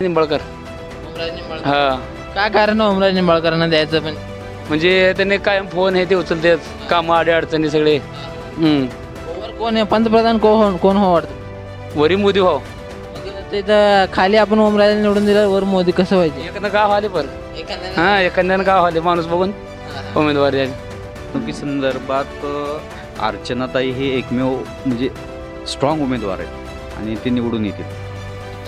निंबाळकर. ओमराज निंबाळकर. हा. काय कारण ओमराज निंबाळकरांना द्यायचं पण? म्हणजे त्यांनी कायम फोन हे ते उचलतात कामं आडे अडचणी सगळे. हम्म. वर कोण आहे? पंतप्रधान कोण कोण हो वाटतं? वरी मोदी भाऊ तिथं खाली आपण ओमराज निवडून दिलं वर मोदी कसं व्हायचे? एखादं गाव आले पर हा एखाद्यानं गाव आले माणूस बघून. उमेदवार निवडणुकी संदर्भात अ, अर्चनाताई हे एकमेव म्हणजे स्ट्रॉंग उमेदवार आहेत. आणि ते निवडून येतील.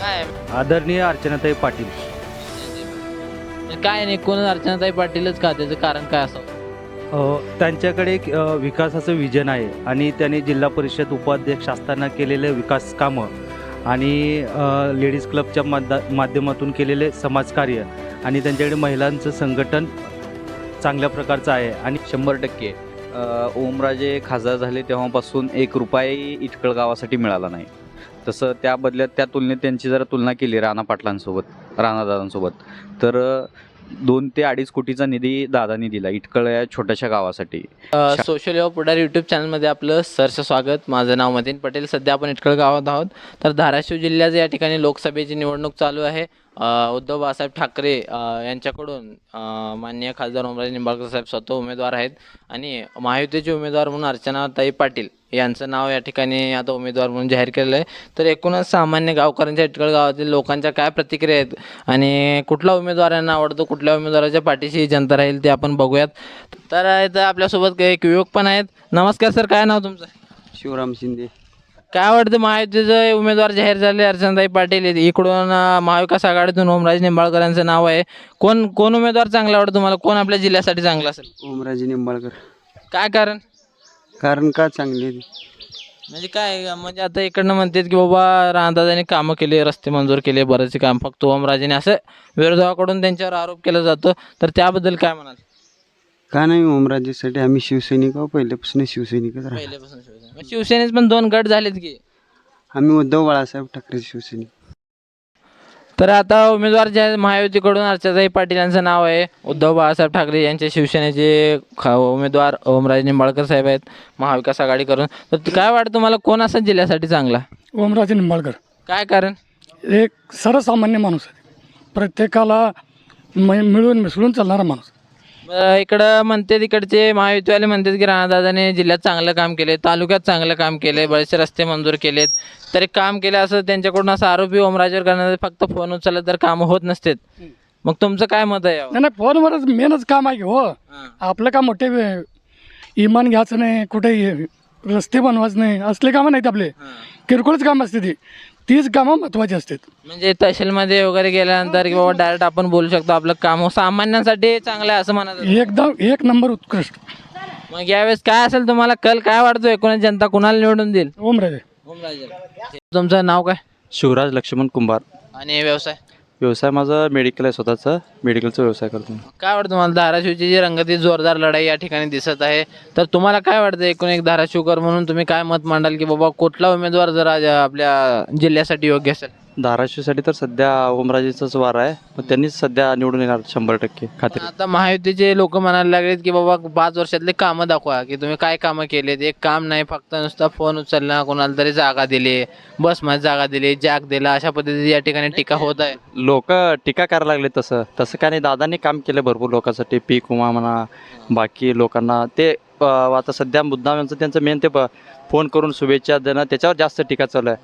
काय? आदरणीय अर्चनाताई पाटील. काय नाही कोण अर्चनाताई पाटीलच का? त्याचं कारण काय असं? अ, त्यांच्याकडे एक अ, विकासाचं विजन आहे आणि त्यांनी जिल्हा परिषद उपाध्यक्ष असताना केलेले विकास कामं आणि अ, लेडीज क्लबच्या माध्या माध्यमातून केलेले समाजकार्य आणि त्यांच्याकडे महिलांचं संघटन चांगल्या प्रकारचं आहे आणि शंभर टक्के. अ, ओमराजे खासदार झाले तेव्हापासून एक रुपयाही इटकळ गावासाठी मिळाला नाही. तसं त्या बदल्यात त्या तुलनेत त्यांची जर तुलना केली राणा पाटलांसोबत राणादादांसोबत तर दोन ते अडीच कोटीचा निधी दादानी दिला इटकळ या छोट्याशा गावासाठी. सोशल युवा पुढारी यूट्यूब चॅनलमध्ये आपलं सरचं स्वागत. माझं नाव मतीन पटेल. सध्या आपण इटकळ गावात आहोत. तर धाराशिव जिल्ह्याचं या ठिकाणी लोकसभेची निवडणूक चालू आहे. उद्धव बाळासाहेब ठाकरे यांच्याकडून माननीय खासदार ओमराजे निंबाळकर साहेब स्वतः उमेदवार आहेत आणि महायुतीचे उमेदवार म्हणून अर्चनाताई पाटील यांचं नाव या ठिकाणी आता उमेदवार म्हणून जाहीर केलेलं आहे. तर एकूणच सामान्य गावकऱ्यांच्या इटकळ गावातील लोकांच्या काय प्रतिक्रिया आहेत आणि कुठला उमेदवार यांना आवडतो कुठल्या उमेदवाराच्या पाठीशी जनता राहील ते आपण बघूयात. तर इथं आपल्यासोबत काही एक युवक पण आहेत. नमस्कार सर काय नाव तुमचं? शिवराम शिंदे. काय वाटतं महायुतीचे उमेदवार जाहीर झाले अर्चनाताई पाटील आहेत. इकडून अं, महाविकास आघाडीतून ओमराज निंबाळकरांचं नाव आहे. कोण कोण उमेदवार चांगला वाटतं तुम्हाला? कोण आपल्या जिल्ह्यासाठी चांगला असेल? ओमराजे निंबाळकर. काय कारण? कारण का चांगले म्हणजे काय म्हणजे आता इकडनं म्हणतात की बाबा रामदादांनी कामं केली रस्ते मंजूर केले बरेचसे काम. फक्त ओमराजेने असं विरोधकाकडून त्यांच्यावर आरोप केला जातो. तर त्याबद्दल काय म्हणाल? का नाही ओमराजेसाठी आम्ही शिवसैनिक आहो. पहिल्यापासून शिवसैनिकच राहतो पहिल्यापासून मग शिवसेनेत पण दोन गट झालेत की. आम्ही उद्धव बाळासाहेब ठाकरे शिवसैनिक तर आता उमेदवार जे आहेत महायुतीकडून अर्चनाताई पाटील यांचं नाव आहे. उद्धव बाळासाहेब ठाकरे यांचे शिवसेनेचे ख- उमेदवार ओमराजे निंबाळकर साहेब आहेत महाविकास आघाडी करून तर ते काय वाटतं तुम्हाला कोण असेल जिल्ह्यासाठी चांगला? ओमराजे निंबाळकर. काय कारण? एक सर्वसामान्य माणूस आहे. प्रत्येकाला म- मिळून मिसळून चालणारा माणूस. इकडं म्हणते तिकडचे महायुतीवाले म्हणतात की राणादादाने जिल्ह्यात चांगलं काम केले तालुक्यात चांगलं काम केले बरेचसे रस्ते मंजूर केलेत. तरी काम केले असं त्यांच्याकडून असं आरोपी ओमराजेवर करण्यात फक्त फोन उचलला तर कामं होत नसतात. मग तुमचं काय मत आहे यावर? नाही नाही फोनवरच मेनच काम आहे की हो. आपलं का मोठे वे- इमान घ्यायचं नाही कुठे हे- रस्ते बनवायचं नाही असले कामं नाहीत आपले. किरकोळच काम असते ती. तीच कामं महत्त्वाची असतात. म्हणजे तहसीलमध्ये वगैरे गेल्यानंतर की बाबा डायरेक्ट आपण बोलू शकतो आपलं काम सामान्यांसाठी चांगलं आहे असं म्हणत. एकदम एक नंबर उत्कृष्ट. मग यावेळेस काय असेल तुम्हाला? कल काय वाटतो एकूणच जनता कुणाला निवडून देईल? ओमराजे. तुमचं नाव काय? शिवराज लक्ष्मण कुंभार. आणि व्यवसाय? व्यवसाय माझा मेडिकल आहे स्वतःचा. मेडिकलचा व्यवसाय करतो काय वाटतं तुम्हाला? धाराशिवची जी रंगती जोरदार लढाई या ठिकाणी दिसत आहे तर तुम्हाला काय वाटतं एकूण एक धाराशिवकर म्हणून तुम्ही काय मत मांडाल की बाबा कुठला उमेदवार जर आपल्या जिल्ह्यासाठी योग्य असेल? धाराशिवसाठी तर सध्या ओमराजेचाच वार आहे. पण त्यांनीच सध्या निवडून येणार शंभर टक्के. खात्री. आता महायुतीचे लोक म्हणायला लागलेत की बाबा पाच वर्षातले कामं दाखवा की तुम्ही काय कामं केलेत? एक काम नाही फक्त नुसता फोन उचलला कोणाला तरी जागा दिली बसमध्ये जागा दिली जॅक दिला अशा पद्धतीची या ठिकाणी टीका होत आहे. लोक टीका करायला लागले तसं. तसं काय नाही दादांनी काम केलं भरपूर लोकांसाठी पीक विमा म्हणा बाकी लोकांना. ते अ, आता सध्या मुद्दाम यांचं त्यांचं मेन ते प- फोन करून शुभेच्छा देणं त्याच्यावर जास्त टीका चालू आहे.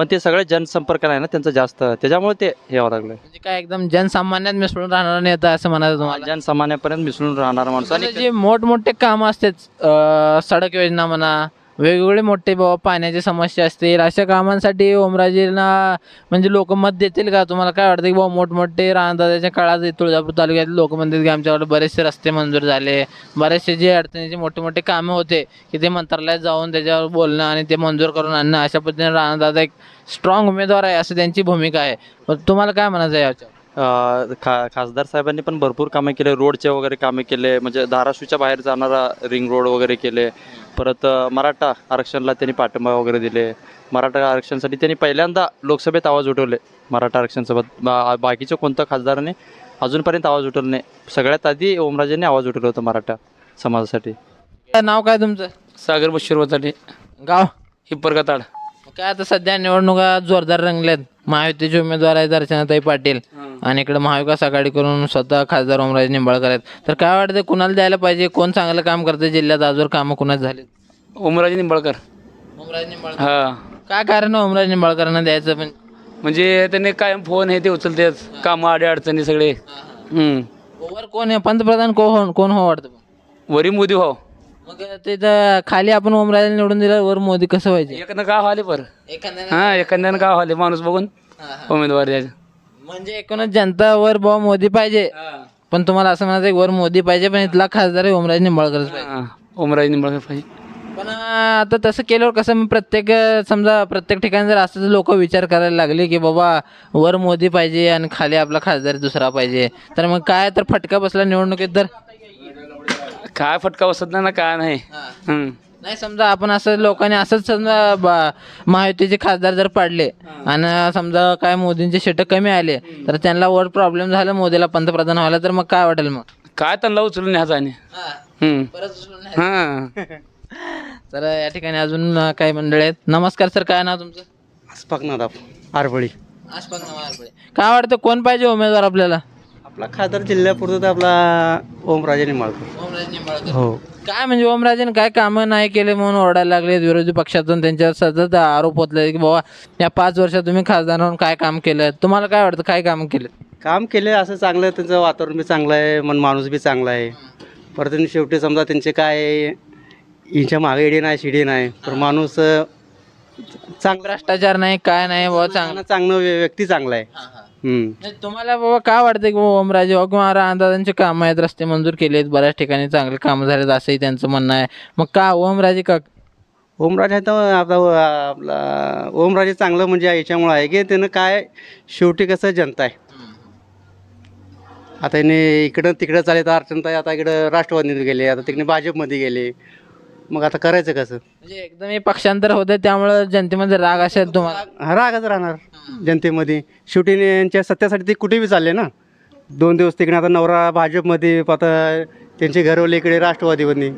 पण ते सगळे जनसंपर्क नाही ना त्यांचं जास्त. त्याच्यामुळे ते हे व्हावं लागलं म्हणजे काय एकदम जनसामान्यात मिसळून राहणार नेता असं म्हणायचं तुम्हाला? जनसामान्यापर्यंत मिसळून राहणारा माणूस. आणि आणि जे मोठमोठे कामं असतात अं, सडक योजना म्हणा वेगवेगळे मोठे बाबा पाण्याची समस्या असतील. अशा कामांसाठी ओमराजेंना म्हणजे लोक मत देतील का? तुम्हाला काय वाटतं की बाबा मोठमोठे रानदाच्या काळात तुळजापूर तालुक्यातील लोक म्हणतात की आमच्याकडे बरेचसे रस्ते मंजूर झाले. बरेचसे जे अडचणीचे मोठे मोठे कामं होते की ते मंत्रालयात जाऊन त्याच्यावर बोलणं आणि ते मंजूर करून आणणं अशा पद्धतीने रानदादा एक स्ट्रॉंग उमेदवार आहे असं त्यांची भूमिका आहे. पण तुम्हाला काय म्हणायचं आहे याच्यावर? अ, खा खासदार साहेबांनी पण भरपूर कामे केले रोडचे वगैरे कामे केले म्हणजे धाराशिवच्या बाहेर जाणारा रिंग रोड वगैरे केले. परत मराठा आरक्षणाला त्यांनी पाठिंबा वगैरे दिले. मराठा आरक्षणासाठी त्यांनी पहिल्यांदा लोकसभेत आवाज उठवले. मराठा आरक्षणासोबत बा बाकीच्या कोणत्या खासदाराने अजूनपर्यंत आवाज उठवला नाही. सगळ्यात आधी ओमराजेंनी आवाज उठवलं होतं मराठा समाजासाठी. काय नाव काय तुमचं? सागर बशीर वताडे गाव? हिप्परगताड. काय आता सध्या निवडणुका जोरदार रंगल्यात. महायुतीचे उमेदवार आहेत अर्चनाताई पाटील. आणि इकडे महाविकास आघाडीकडून स्वतः खासदार ओमराजे निंबाळकर आहेत. तर काय वाटतं कुणाला द्यायला पाहिजे? कोण चांगलं काम करतं? जिल्ह्यात आजवर कामं कुणाच झाले ओमराजे निंबाळकर. ओमराजे निंबाळकर. हा. काय कारण आहे ओमराजे निंबाळकरांना द्यायचं पण? म्हणजे त्यांनी कायम फोन हे ते उचलतात कामं आडे अडचणी सगळे. हम्म. वर कोण आहे? पंतप्रधान कोण कोण हो वाटतं? वरी मोदी भाऊ. मग तिथं खाली आपण ओमराजे निवडून दिलं वर मोदी कसं व्हायचे? एखादं गाव आले पर एखाद्या हा एखाद्यानं गाव आले माणूस बघून उमेदवार द्यायचं. म्हणजे एकूणच जनता वर भाऊ मोदी पाहिजे. पण तुम्हाला असं म्हणायचं वर मोदी पाहिजे पण इथला खासदार आहे ओमराजे निंबाळकरच पाहिजे. हा, ओमराजे निंबाळकर पाहिजे. पण अं, आता तसं केल्यावर कसं मग प्रत्येक अं, समजा प्रत्येक ठिकाणी जर असं लोक विचार करायला लागले की बाबा वर मोदी पाहिजे आणि खाली आपला खासदार दुसरा पाहिजे तर मग काय? तर फटका बसला निवडणुकीत तर? काय फटका बसत नाही ना काय नाही. हम्म. नाही समजा आपण असं लोकांनी असंच समजा बा- महायुतीचे खासदार जर पाडले आणि समजा काय मोदींचे शेट कमी आले तर त्यांना वर प्रॉब्लेम झाला मोदीला पंतप्रधान व्हायला तर मग काय वाटेल मग? काय त्यांना उचलून न्यायचं आणि? हम्म. हा. तर या ठिकाणी अजून अं, काही मंडळी आहेत. नमस्कार सर काय नाव तुमचं? आरबळी. काय वाटतं कोण पाहिजे उमेदवार आपल्याला? आपला खासदार जिल्ह्यापुरतं तर आपला ओमराजे निंबाळकर. हो. काय म्हणजे ओमराजेने काय कामं नाही केले म्हणून ओरडायला लागले? विरोधी पक्षातून त्यांच्यावर सतत आरोप होतले की बाबा या पाच वर्षात तुम्ही खासदार म्हणून काय काम केलं? तुम्हाला काय वाटतं काय काम केलं? काम केले असं चांगलं त्यांचं वातावरण बी चांगलं आहे मन माणूस बी चांगला आहे. परत त्यांनी शेवटी समजा त्यांचे काय यांच्या मागे इडी नाही शिडी नाही तर माणूस अं, चांगला भ्रष्टाचार नाही काय नाही बाबा चांगलं चांगला चांगलं व्य- व्यक्ती चांगला आहे. हम्म. नाही, तुम्हाला बाबा काय वाटतं की बाबा ओमराजे किंवा रामदादांचे कामं आहेत रस्ते मंजूर केले आहेत बऱ्याच ठिकाणी चांगले कामं झालेत असंही त्यांचं म्हणणं आहे. मग का ओमराजे का ओमराजे आहे तर आपला आपला ओमराजे चांगलं म्हणजे याच्यामुळं आहे की त्यानं काय शेवटी कसं जनता आहे. आता याने इकडं तिकडं चालेल तर अर्चनताई आता इकडं राष्ट्रवादीत गेले आता तिकडे भाजपमध्ये गेले. मग आता करायचं कसं? म्हणजे एकदम हे पक्षांतर होतं त्यामुळं जनतेमध्ये राग असेल तुम्हाला. हा रागच राहणार जनतेमध्ये. शेवटी ने- यांच्या सत्यासाठी ते कुठे बी चालले ना. दोन दिवस तिकडे आता नवरा भाजपमध्ये आता त्यांचे घरवले इकडे राष्ट्रवादीमध्ये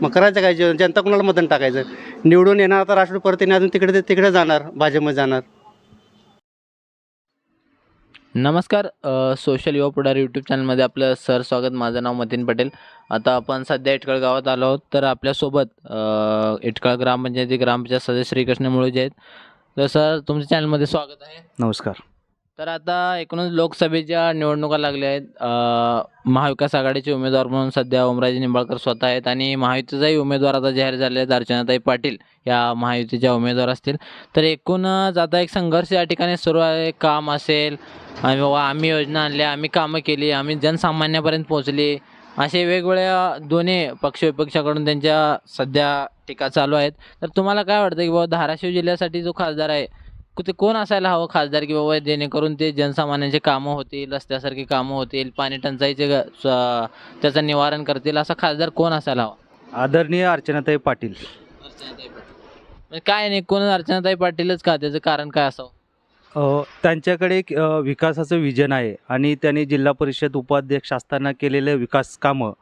मग करायचं काय? जे- जनता कुणाला मतदान टाकायचं? निवडून येणार आता राष्ट्रपती परत येणार अजून तिकडे तिकडे जाणार भाजपमध्ये जाणार. नमस्कार सोशल युवा पुढार यूट्यूब चॅनलमध्ये आपलं सर स्वागत. माझं नाव मतीन पटेल. आता आपण सध्या इटकळ गावात आलो आहोत. तर आपल्यासोबत इटकळ ग्रामपंचायती ग्रामपंचायत सदस्य श्रीकृष्ण मुळजे आहेत. तर सर तुमच्या चॅनलमध्ये स्वागत आहे. नमस्कार. तर आता एकूणच लोकसभेच्या निवडणुका लागल्या आहेत. महाविकास आघाडीचे उमेदवार म्हणून सध्या ओमराजे निंबाळकर स्वतः आहेत आणि महायुतीचाही उमेदवार आता जाहीर झाले आहेत अर्चनाताई पाटील या महायुतीच्या उमेदवार असतील. तर एकूणच आता एक संघर्ष या ठिकाणी सुरू आहे. काम असेल आणि बाबा आम्ही योजना आणल्या आम्ही कामं केली आम्ही जनसामान्यापर्यंत पोहोचली. असे वेगवेगळ्या दोन्ही पक्ष विपक्षाकडून त्यांच्या सध्या टीका चालू आहेत. तर तुम्हाला काय वाटतं की बाबा धाराशिव जिल्ह्यासाठी जो खासदार आहे ते कोण असायला हवं खासदार की बाबा जेणेकरून ते जनसामान्यांचे कामं होतील रस्त्यासारखी कामं होतील पाणी टंचाईचे ग- स- त्याचं निवारण करतील असा खासदार कोण असायला हवा? आदरणीय अर्चनाताई पाटील. म्हणजे काय नाही कोण अर्चनाताई पाटीलच का? त्याचं कारण काय असावं? अ, त्यांच्याकडे एक अ, विकासाचं विजन आहे आणि त्यांनी जिल्हा परिषद उपाध्यक्ष असताना केलेले विकास कामं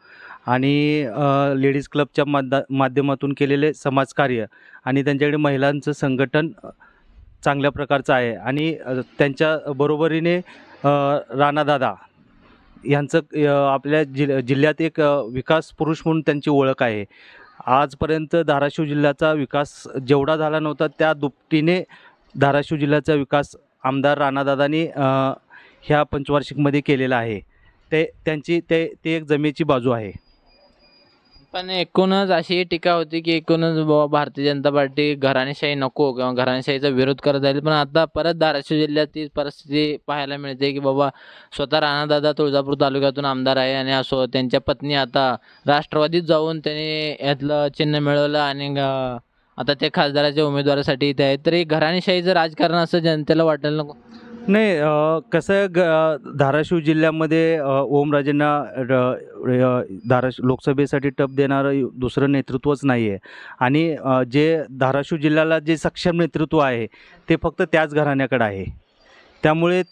आणि अ, लेडीज क्लबच्या माध्या माध्यमातून केलेले समाजकार्य आणि त्यांच्याकडे महिलांचं संघटन अ, चांगल्या प्रकारचा आहे. आणि त्यांच्या बरोबरीने राणादादा यांचं आपल्या जिल जिल्ह्यात एक विकास पुरुष म्हणून त्यांची ओळख आहे. आजपर्यंत धाराशिव जिल्ह्याचा विकास जेवढा झाला नव्हता त्या दुपटीने धाराशिव जिल्ह्याचा विकास आमदार राणादादांनी ह्या पंचवार्षिकमध्ये केलेला आहे. ते त्यांची ते ते एक जमेची बाजू आहे. पण एकूणच अशी टीका होती की एकूणच बाबा भारतीय जनता पार्टी घराणेशाही नको किंवा घराणेशाहीचा विरोध करत जाईल पण आता परत धाराशिव जिल्ह्यात ती परिस्थिती पाहायला मिळते की बाबा स्वतः राणादादा तुळजापूर तालुक्यातून आमदार आहे आणि असो त्यांच्या पत्नी आता राष्ट्रवादीत जाऊन त्यांनी यातलं चिन्ह मिळवलं आणि आता ते खासदाराच्या उमेदवारासाठी इथे आहेत. तरी घराणेशाहीचं राजकारण असं जनतेला वाटायला नको. नाही कसं आहे, ग धाराशिव जिल्ह्यामध्ये ओमराजेंना धाराशिव लोकसभेसाठी टप देणारं दुसरं नेतृत्वच नाही आहे आणि जे धाराशिव जिल्ह्याला जे सक्षम नेतृत्व आहे ते फक्त त्याच घराण्याकडे आहे. त्यामुळे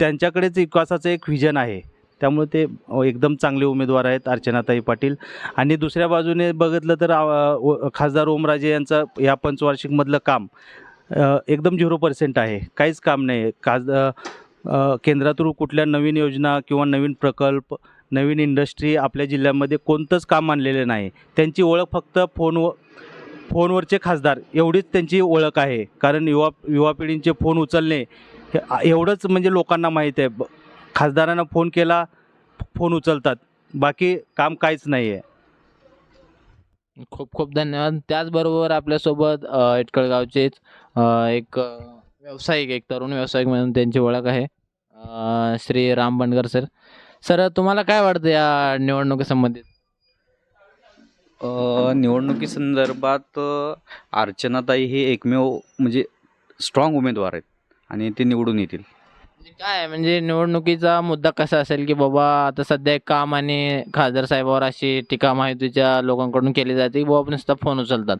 त्यांच्याकडेच विकासाचं एक व्हिजन आहे. त्यामुळे ते एकदम चांगले उमेदवार आहेत अर्चनाताई पाटील. आणि दुसऱ्या बाजूने बघितलं तर खासदार ओमराजे यांचं या पंचवार्षिकमधलं काम एकदम झिरो पर्सेंट आहे. काहीच काम नाही आहे खास केंद्रातून कुठल्या नवीन योजना किंवा नवीन प्रकल्प नवीन इंडस्ट्री आपल्या जिल्ह्यामध्ये कोणतंच काम मानलेलं नाही. त्यांची ओळख फक्त फोनवर फोनवरचे खासदार. एवढीच त्यांची ओळख आहे. कारण युवा युवा पिढींचे फोन उचलणे एवढंच म्हणजे लोकांना माहीत आहे. खासदारांना फोन केला फोन उचलतात. बाकी काम काहीच नाही आहे खूप खूप धन्यवाद. त्याचबरोबर आपल्यासोबत अ, इटकळगावचेच अ, एक अ, व्यावसायिक एक तरुण व्यावसायिक म्हणून त्यांची ओळख आहे अ, श्री राम बंडकर सर. सर तुम्हाला काय वाटतं या निवडणुकीसंबंधित अ, निवडणुकीसंदर्भात अ, अर्चनाताई हे एकमेव म्हणजे स्ट्रॉंग उमेदवार आहेत आणि ते निवडून येतील. म्हणजे काय म्हणजे निवडणुकीचा मुद्दा कसा असेल की बाबा आता सध्या एक काम आणि खासदार साहेबावर अशी टीका माहितीच्या लोकांकडून केली जाते की बाबा नुसता फोन उचलतात.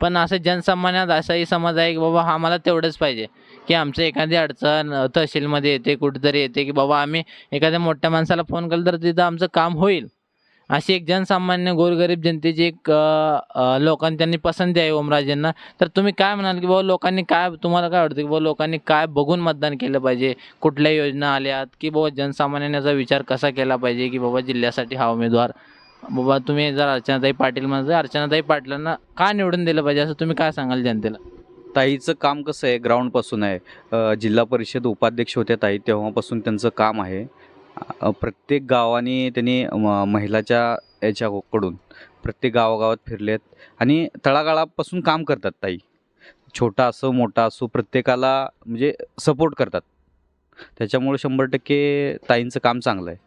पण असं जनसामान्यात असाही समज आहे की बाबा हा मला तेवढंच पाहिजे की आमचं एखादी अडचण तहसीलमध्ये येते कुठेतरी येते की बाबा आम्ही एखाद्या मोठ्या माणसाला फोन केला तर तिथं आमचं काम होईल. अशी एक जनसामान्य गोरगरीब जनतेची एक लोकांनी त्यांनी पसंती आहे ओमराजेंना. तर तुम्ही काय म्हणाल की बाबा लोकांनी काय तुम्हाला काय वाटतं की बाबा लोकांनी काय बघून मतदान केलं पाहिजे? कुठल्या योजना आल्यात? की बाबा जनसामान्यांनी याचा विचार कसा केला पाहिजे की बाबा जिल्ह्यासाठी हा उमेदवार? बाबा तुम्ही जर अर्चनाताई पाटील म्हणजे अर्चनाताई पाटलांना का निवडून दिलं पाहिजे? असं तुम्ही काय सांगाल जनतेला? ताईचं काम कसं आहे? ग्राउंडपासून आहे. जिल्हा परिषद उपाध्यक्ष होत्या ताई तेव्हापासून त्यांचं काम आहे. प्रत्येक गावाने त्यांनी म- महिलाच्या याच्याकडून प्रत्येक गावागावात फिरलेत आणि तळागाळापासून काम करतात ताई. छोटा असो मोठा असो प्रत्येकाला म्हणजे सपोर्ट करतात. त्याच्यामुळे शंभर टक्के ताईंचं काम चांगलं आहे.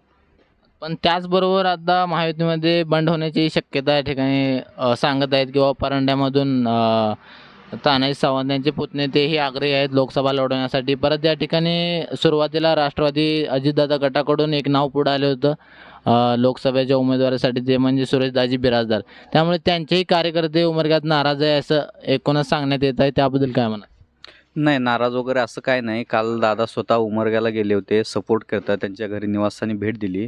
पण त्याचबरोबर आता महायुतीमध्ये बंड होण्याची शक्यता या ठिकाणी अ, सांगत आहेत किंवा परंड्यामधून अ, तानाजी सावंत यांचे पुतणे तेही आग्रही आहेत लोकसभा लढवण्यासाठी. परत या ठिकाणी सुरुवातीला राष्ट्रवादी अजितदादा गटाकडून एक नाव पुढं आलं होतं लोकसभेच्या उमेदवारासाठी ते म्हणजे सुरेशदाजी बिराजदार. त्यामुळे त्यांचेही कार्यकर्ते उमरग्यात नाराज आहे असं एकूणच सांगण्यात येत आहे. त्याबद्दल काय म्हणा नाही नाराज वगैरे असं काय नाही. काल दादा स्वतः उमरग्याला गेले होते सपोर्ट करतात. त्यांच्या घरी निवासस्थानी भेट दिली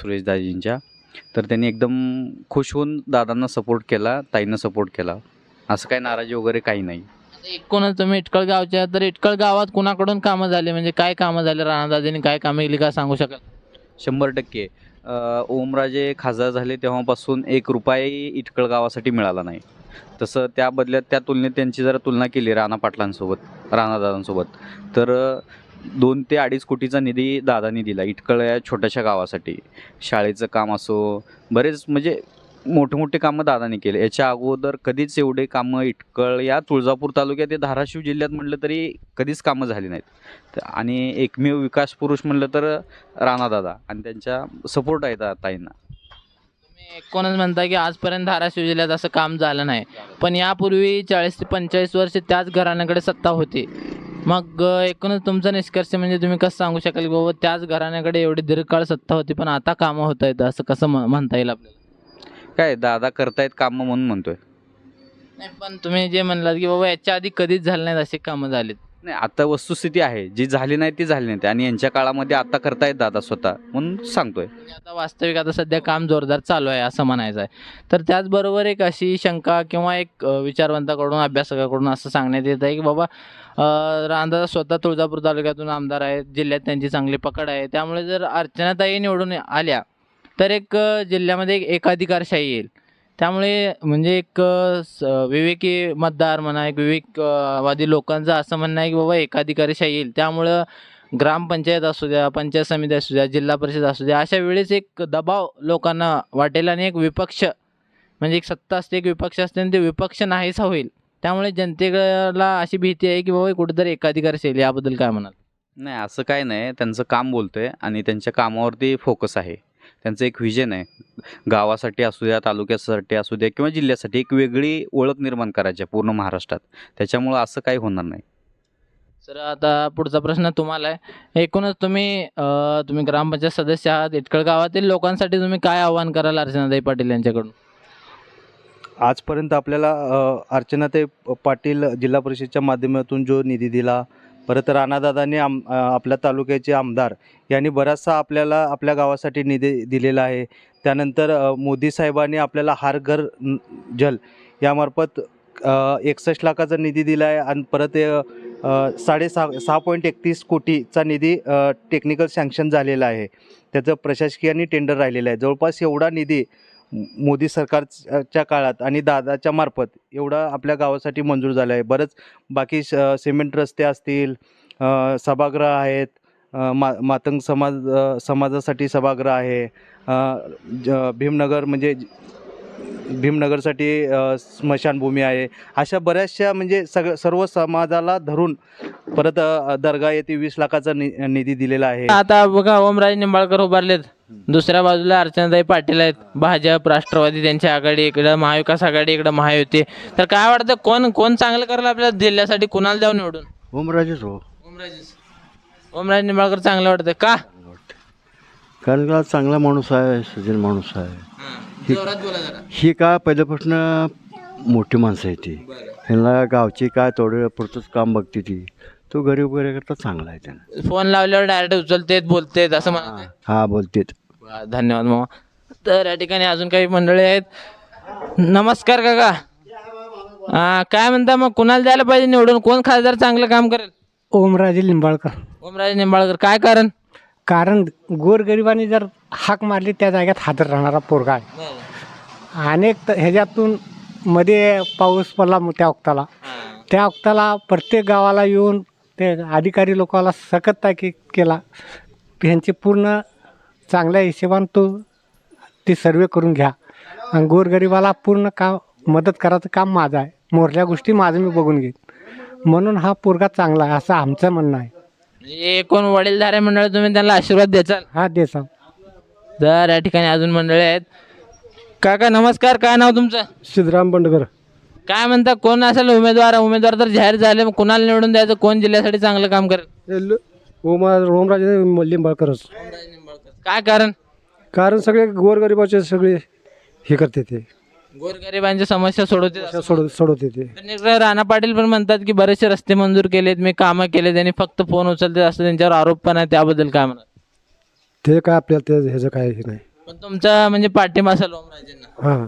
सुरेशदाजींच्या. तर त्यांनी एकदम खुश होऊन दादांना सपोर्ट केला ताईंना सपोर्ट केला. असं काय नाराजी वगैरे काही नाही. एकूणच तुम्ही इटकळ गावच्या तर इटकळ गावात कुणाकडून कामं झाली? म्हणजे काय कामं झाली? राणादाजींनी काय कामं केली का सांगू शकाल? शंभर टक्के. अ, ओमराजे खासदार झाले तेव्हापासून एक रुपयाही इटकळ गावासाठी मिळाला नाही. तसं त्या बदल्यात त्या तुलनेत त्यांची जरा तुलना केली राणा पाटलांसोबत राणादादांसोबत तर अ, दोन ते अडीच कोटीचा निधी दादानी दिला इटकळ या छोट्याशा गावासाठी. शाळेचं काम असो बरेच म्हणजे मोठे कामं दादाने केले. याच्या अगोदर कधीच एवढे कामं इटकळ या तुळजापूर तालुक्यात ते धाराशिव जिल्ह्यात म्हटलं तरी कधीच कामं झाली नाहीत. आणि एकमेव विकास पुरुष म्हणलं तर राणादादा आणि त्यांच्या सपोर्ट आहे ताईंना. तुम्ही एकूणच म्हणता की आजपर्यंत धाराशिव जिल्ह्यात असं काम झालं नाही. पण यापूर्वी चाळीस ते पंचेचाळीस वर्ष त्याच घराण्याकडे सत्ता होती. मग एकूणच तुमचा निष्कर्ष म्हणजे तुम्ही कसं सांगू शकाल की बाबा त्याच घराण्याकडे एवढी दीर्घकाळ सत्ता होती पण आता कामं होत आहेत असं कसं म्हणता येईल आपल्याला? काय दादा करतायत कामं म्हणून म्हणतोय. नाही पण तुम्ही जे म्हणलात की बाबा याच्या आधी कधीच झालं नाहीत अशी कामं झालीत. नाही आता वस्तुस्थिती आहे. जी झाली नाही ती झाली नाही. आणि यांच्या काळामध्ये आता करतायत दादा स्वतः म्हणून सांगतोय. म्हणजे आता वास्तविक आता सध्या काम जोरदार चालू आहे असं म्हणायचं आहे. तर त्याचबरोबर एक अशी शंका किंवा एक अ, विचारवंताकडून अभ्यासकाकडून असं सांगण्यात येत आहे की बाबा अ, रांधा स्वतः तुळजापूर तालुक्यातून आमदार आहेत. जिल्ह्यात त्यांची चांगली पकड आहे. त्यामुळे जर अर्चनाताई निवडून आल्या तर एक जिल्ह्यामध्ये एक एकाधिकारशाही येईल. त्यामुळे म्हणजे एक स- विवेकी मतदार म्हणा एक विवेकवादी लोकांचं असं म्हणणं आहे की बाबा एकाधिकारशाही येईल. त्यामुळं ग्रामपंचायत असू द्या पंचायत समिती असू द्या जिल्हा परिषद असू द्या अशा वेळेस एक दबाव लोकांना वाटेल आणि एक विपक्ष म्हणजे एक सत्ता असते एक विपक्ष असते आणि ते विपक्ष नाहीसा होईल. त्यामुळे जनतेला अशी भीती आहे की बाबा कुठेतरी एकाधिकारशाही याबद्दल काय म्हणाल? नाही असं काय नाही. त्यांचं काम बोलतंय आणि त्यांच्या कामावरती फोकस आहे. त्यांचं एक व्हिजन आहे. गावासाठी असू द्या तालुक्यासाठी असू द्या किंवा जिल्ह्यासाठी एक वेगळी ओळख निर्माण करायची आहे पूर्ण महाराष्ट्रात. त्याच्यामुळं असं काही होणार नाही. सर आता पुढचा प्रश्न तुम्हाला आहे. एकूणच तुम्ही अं, तुम्ही ग्रामपंचायत सदस्य आहात. इटकळ गावातील लोकांसाठी तुम्ही काय आव्हान कराल अर्चनाताई पाटील यांच्याकडून? आजपर्यंत आपल्याला अ, अर्चनाताई प- पाटील जिल्हा परिषदच्या माध्यमातून जो निधी दिला परत राणादादांनी आम आपल्या तालुक्याचे आमदार यांनी बराचसा आपल्याला आपल्या गावासाठी निधी दिलेला आहे. त्यानंतर मोदी साहेबांनी आपल्याला हार घर जल यामार्फत एकसष्ट लाखाचा निधी दिला आहे आणि परत साडेसहा सहा पॉईंट एकतीस कोटीचा निधी टेक्निकल सँक्शन झालेला आहे. त्याचं प्रशासकीय आणि टेंडर राहिलेलं आहे. जवळपास एवढा निधी मोदी सरकारच्या काळात आणि दादाच्या मार्फत एवढा आपल्या गावासाठी मंजूर झाला आहे. बरंच बाकी श सिमेंट रस्ते असतील सभागृह आहेत मा मातंग समाज समाजासाठी सभागृह आहे ज- भीमनगर म्हणजे भीमनगरसाठी स्मशानभूमी आहे. अशा बऱ्याचशा म्हणजे सग सर्व समाजाला धरून परत दर्गा येथे वीस लाखाचा नि निधी दिलेला आहे. आता बघा ओमराजे निंबाळकर उभारलेत. दुसऱ्या बाजूला अर्चनाताई पाटील आहेत. भाजप राष्ट्रवादी त्यांची आघाडी इकडं महाविकास आघाडी इकडं महायुती. तर काय वाटतं कोण कोण चांगलं करेल आपल्या जिल्ह्यासाठी कुणाला द्यावं निवडून? ओमराजेच हो ओमराजे ओमराजे निंबाळकर चांगलं वाटतं का? कारण का चांगला माणूस आहे सज्जन माणूस आहे. जोरात बोला जरा. ही का पहिल्यापासून मोठी माणसं आहे ती. ह्यांना गावची काय थोडं पुरतंच काम बघते ती. तो गरीब वगैरे करता चांगला आहे त्यानं. फोन लावल्यावर डायरेक्ट उचलतेत बोलतेत असं म्हणत आहे. हा बोलतेत. वा, धन्यवाद मामा. तर या ठिकाणी अजून काही मंडळी आहेत. नमस्कार काका. हा काय म्हणता मग? कुणाला द्यायला पाहिजे निवडून? कोण खासदार चांगलं काम करेल? ओमराजे लिंबाळकर. ओमराजे निंबाळकर काय कारण? कारण गोरगरिबांनी जर हाक मारली त्या जाग्यात हादर राहणारा पोरगा आहे. अनेक त- ह्याच्यातून मध्ये पाऊस पडला मग त्या वक्ताला. त्या वक्ताला प्रत्येक गावाला येऊन ते अधिकारी लोकांना सकत ताकीद केला. ह्यांची पूर्ण चांगल्या हिशोबानं तो ते सर्वे करून घ्या. आणि गोरगरिबाला पूर्ण काम मदत करायचं काम माझं आहे. मोरल्या गोष्टी माझं मी बघून घेईन. म्हणून हा पोरगा चांगला आहे असं आमचं म्हणणं आहे. म्हणजे कोण वडीलधारे मंडळ तुम्ही त्यांना आशीर्वाद द्याचाल हा देसा तर या ठिकाणी अजून मंडळी आहेत. काका नमस्कार. काय नाव तुमचं? सिद्धराम बंडकर काय म्हणता कोण असेल उमेदवार? उमेदवार तर जाहीर झाले. मग कुणाला निवडून द्यायचं? कोण जिल्ह्यासाठी चांगलं काम करेल? ओमा ओमराजे लिंबाळकरच. काय कारण? कारण सगळे गोरगरिबाचे सगळे हे करते ते. गोरगरिबांच्या समस्या सोडवते सोड सोडवते ते. पण इकडे राणा पाटील पण म्हणतात की बरेचसे रस्ते मंजूर केलेत मी कामं केले त्यांनी फक्त फोन उचलते असं त्यांच्यावर आरोप पण आहे त्याबद्दल काय म्हणत ते काय आपल्याला ते ह्याचं काय हे नाही. पण तुमचा म्हणजे पाठिंबा असेल ओमराजेंना. हां.